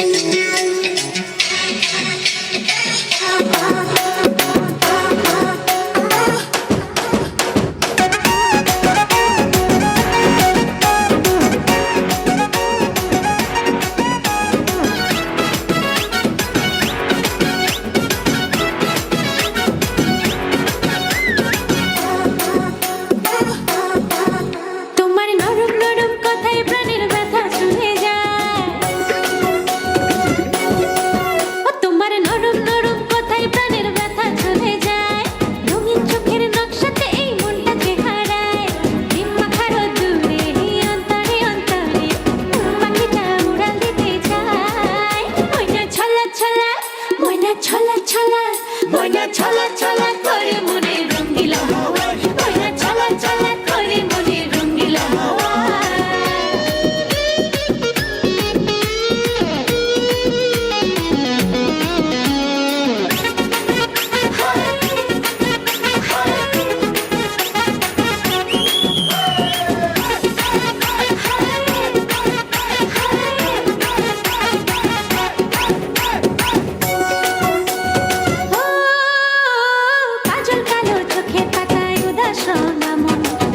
thank you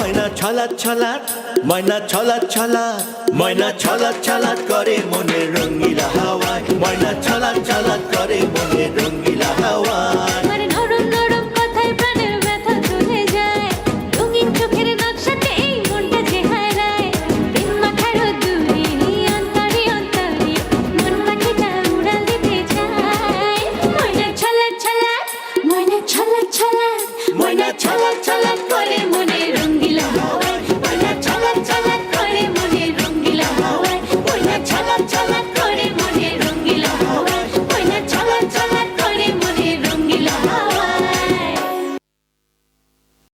ময়না ছলাৎ ছলাৎ, ময়না ছলাৎ ছলাৎ, ময়না ছলাৎ ছলাৎ করে মনে রঙিলা হাওয়ায়। ময়না ছলাৎ ছলাৎ করে মনে রঙিলা